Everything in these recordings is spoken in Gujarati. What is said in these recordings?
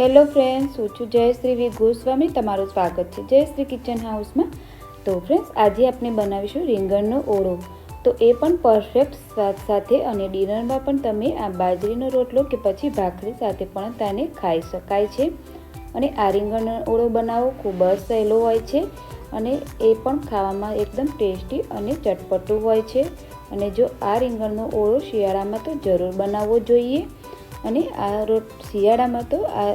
હેલો ફ્રેન્ડ્સ, હું છું જયશ્રી વી ગોસ્વામી. તમારું સ્વાગત છે જયશ્રી કિચન હાઉસમાં. તો ફ્રેન્ડ્સ, આજે આપણે બનાવીશું રીંગણનો ઓળો. તો એ પણ પરફેક્ટ સ્વાદ સાથે અને ડિનરમાં પણ તમે આ બાજરીનો રોટલો કે પછી ભાખરી સાથે પણ તેને ખાઈ શકાય છે. અને આ રીંગણનો ઓળો બનાવવો ખૂબ જ સહેલો હોય છે અને એ પણ ખાવામાં એકદમ ટેસ્ટી અને ચટપટું હોય છે. અને જો આ રીંગણનો ઓળો શિયાળામાં તો જરૂર બનાવવો જોઈએ. અને આ રોટ શિયાળામાં તો આ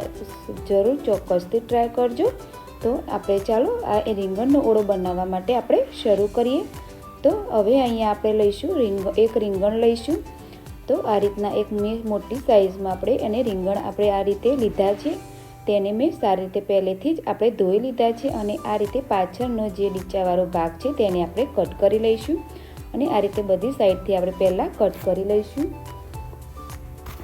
જરૂર ચોક્કસથી ટ્રાય કરજો. તો આપણે ચાલો આ રીંગણનો ઓળો બનાવવા માટે આપણે શરૂ કરીએ. તો હવે અહીંયા આપણે લઈશું રીંગ, એક રીંગણ લઈશું. તો આ રીતના એક મેં, મોટી સાઇઝમાં આપણે એને રીંગણ આપણે આ રીતે લીધા છે. તેને મેં સારી રીતે પહેલેથી જ આપણે ધોઈ લીધા છે અને આ રીતે પાછળનો જે ડીચાવાળો ભાગ છે તેને આપણે કટ કરી લઈશું. અને આ રીતે બધી સાઈડથી આપણે પહેલાં કટ કરી લઈશું.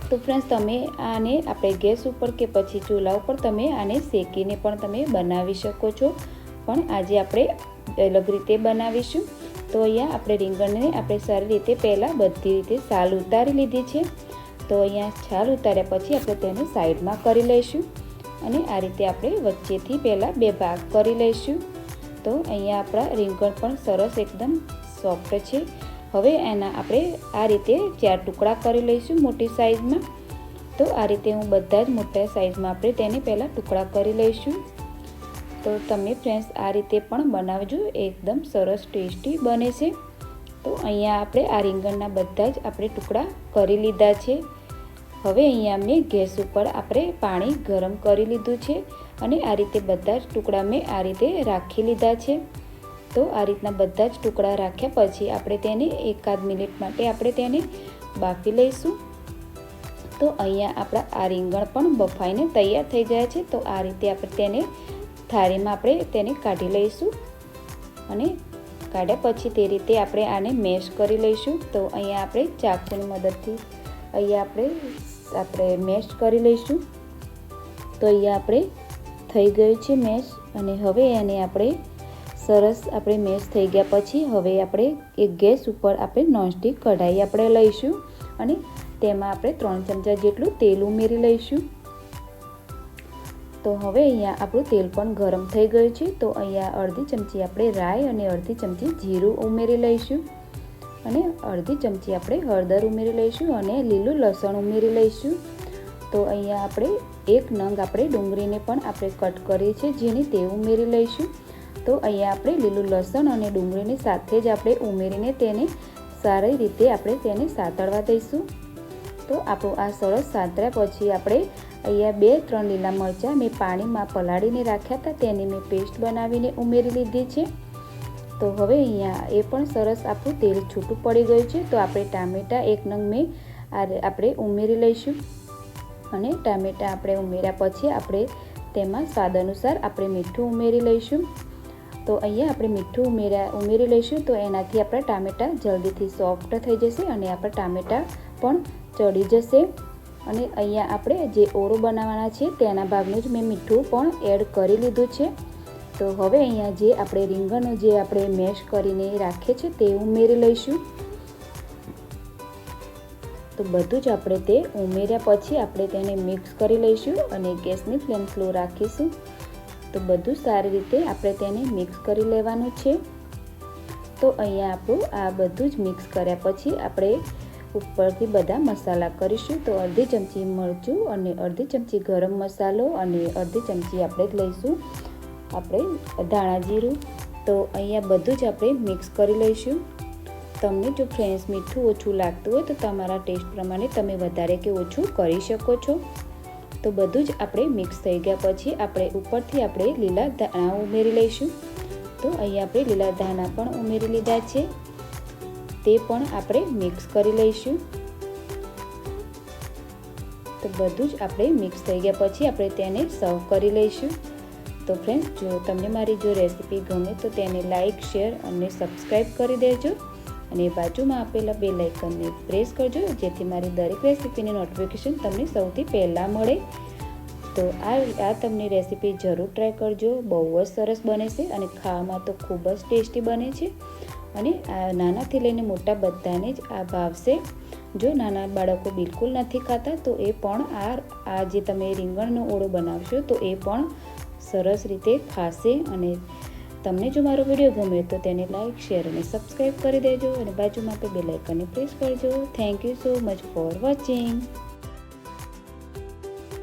તો ફ્રેન્ડ્સ તમે આને આપણે ગેસ ઉપર કે પછી ચૂલા ઉપર તમે આને શેકીને પણ તમે બનાવી શકો છો. પણ આજે આપણે અલગ રીતે બનાવીશું. તો અહીંયા આપણે રીંગણને આપણે સારી રીતે પહેલાં બધી રીતે છાલ ઉતારી લીધી છે. તો અહીંયા છાલ ઉતાર્યા પછી આપણે તેને સાઈડમાં કરી લઈશું અને આ રીતે આપણે વચ્ચેથી પહેલાં બે ભાગ કરી લઈશું. તો અહીંયા આપણા રીંગણ પણ સરસ એકદમ સોફ્ટ છે. હવે એના આપણે આ રીતે ચાર ટુકડા કરી લઈશું મોટી સાઈઝમાં. તો આ રીતે હું બધા જ મોટા સાઈઝમાં આપણે તેને પહેલાં ટુકડા કરી લઈશું. તો તમે ફ્રેન્ડ્સ આ રીતે પણ બનાવજો, એકદમ સરસ ટેસ્ટી બને છે. તો અહીંયા આપણે આ રીંગણના બધા જ આપણે ટુકડા કરી લીધા છે. હવે અહીંયા મેં ગેસ ઉપર આપણે પાણી ગરમ કરી લીધું છે અને આ રીતે બધા જ ટુકડા મેં આ રીતે રાખી લીધા છે. તો આ રીતના બધા જ ટુકડા રાખ્યા. પછી આપણે તેને એકાદ મિનિટ માટે આપણે તેને બાફી લઈશું. તો અહીંયા આપણા આ રીંગણ પણ બફાઈને તૈયાર થઈ ગયા છે. તો આ રીતે આપણે તેને થાળીમાં આપણે તેને કાઢી લઈશું અને કાઢ્યા પછી તે રીતે આપણે આને મેશ કરી લઈશું. તો અહીંયા આપણે ચાકુની મદદથી અહીંયા આપણે આપણે મેશ કરી લઈશું. તો અહીંયા આપણે થઈ ગયું છે મેશ. અને હવે એને આપણે સરસ આપણે મેશ થઈ ગયા પછી હવે આપણે એક ગેસ ઉપર આપણે નોનસ્ટિક કઢાઈ આપણે લઈશું અને તેમાં આપણે ત્રણ ચમચા જેટલું તેલ ઉમેરી લઈશું. તો હવે અહીંયા આપણું તેલ પણ ગરમ થઈ ગયું છે, તો અહીંયા અડધી ચમચી આપણે રાઈ અને અડધી ચમચી જીરું ઉમેરી લઈશું અને અડધી ચમચી આપણે હળદર ઉમેરી લઈશું અને લીલું લસણ ઉમેરી લઈશું. તો અહીંયા આપણે એક નંગ આપણે ડુંગળીને પણ આપણે કટ કરીએ છીએ, જેની તે ઉમેરી લઈશું. તો અહીંયા આપણે લીલું લસણ અને ડુંગળીને સાથે જ આપણે ઉમેરીને તેને સારી રીતે આપણે તેને સાતળવા દઈશું. તો આપણું આ સરસ સાતળ્યા પછી આપણે અહીંયા બે ત્રણ લીલા મરચાં મેં પાણીમાં પલાળીને રાખ્યા હતા, તેની મેં પેસ્ટ બનાવીને ઉમેરી લીધી છે. તો હવે અહીંયા એ પણ સરસ આપણું તેલ છૂટું પડી ગયું છે, તો આપણે ટામેટાં એક નંગ મેં આપણે ઉમેરી લઈશું. અને ટામેટાં આપણે ઉમેર્યા પછી આપણે તેમાં સ્વાદ અનુસાર આપણે મીઠું ઉમેરી લઈશું. તો અહીંયા આપણે મીઠું ઉમેર્યા, ઉમેરી લઈશું. તો એનાથી આપણા ટામેટાં જલ્દીથી સોફ્ટ થઈ જશે અને આપણા ટામેટાં પણ ચડી જશે. અને અહીંયા આપણે જે ઓરો બનાવવાના છે, તેના ભાગનું જ મેં મીઠું પણ એડ કરી લીધું છે. તો હવે અહીંયા જે આપણે રીંગણનું જે આપણે મેશ કરીને રાખીએ છીએ, તે ઉમેરી લઈશું. તો બધું જ આપણે તે ઉમેર્યા પછી આપણે તેને મિક્સ કરી લઈશું અને ગેસની ફ્લેમ સ્લો રાખીશું. તો બધું સારી રીતે આપણે તેને મિક્સ કરી લેવાનું છે. તો અહીંયા આપણું આ બધું જ મિક્સ કર્યા પછી આપણે ઉપરથી બધા મસાલા કરીશું. તો અડધી ચમચી મરચું અને અડધી ચમચી ગરમ મસાલો અને અડધી ચમચી આપણે લઈશું. આપણે ધાણા જીરું. તો અહીંયા બધું જ આપણે મિક્સ કરી લઈશું. તમને જો ફ્રેન્સ મીઠું ઓછું લાગતું હોય તો તમારા ટેસ્ટ પ્રમાણે તમે વધારે કે ઓછું કરી શકો છો. તો બધું જ આપણે મિક્સ થઈ ગયા પછી આપણે ઉપરથી આપણે લીલા ધાણા ઉમેરી લઈશું. તો અહીંયા આપણે લીલા ધાણા પણ ઉમેરી લીધા છે. તે પણ આપણે મિક્સ કરી લઈશું. તો બધું જ આપણે મિક્સ થઈ ગયા પછી આપણે તેને સર્વ કરી લઈશું. તો ફ્રેન્ડ્સ જો તમને મારી જો રેસીપી ગમે તો તેને લાઇક શેર અને સબસ્ક્રાઈબ કરી દેજો. અને બાજુમાં આપેલા બે લાઇકનને પ્રેસ કરજો, જેથી મારી દરેક રેસીપીની નોટિફિકેશન તમને સૌથી પહેલાં મળે. તો આ આ તમને રેસીપી જરૂર ટ્રાય કરજો, બહુ જ સરસ બને છે અને ખાવામાં તો ખૂબ જ ટેસ્ટી બને છે. અને આ નાનાથી લઈને મોટા બધાને જ આ ભાવશે જો નાના બાળકો બિલકુલ નથી ખાતા, તો એ પણ આ આ જે તમે રીંગણનો ઓળો બનાવશો, તો એ પણ સરસ રીતે ખાશે અને તમને જો મારો વીડિયો ગમે તો તેને લાઇક શેર અને સબસ્ક્રાઈબ કરી દેજો અને બાજુમાં આપે બેલ આઇકનને પ્રેસ કરજો. Thank you so much for watching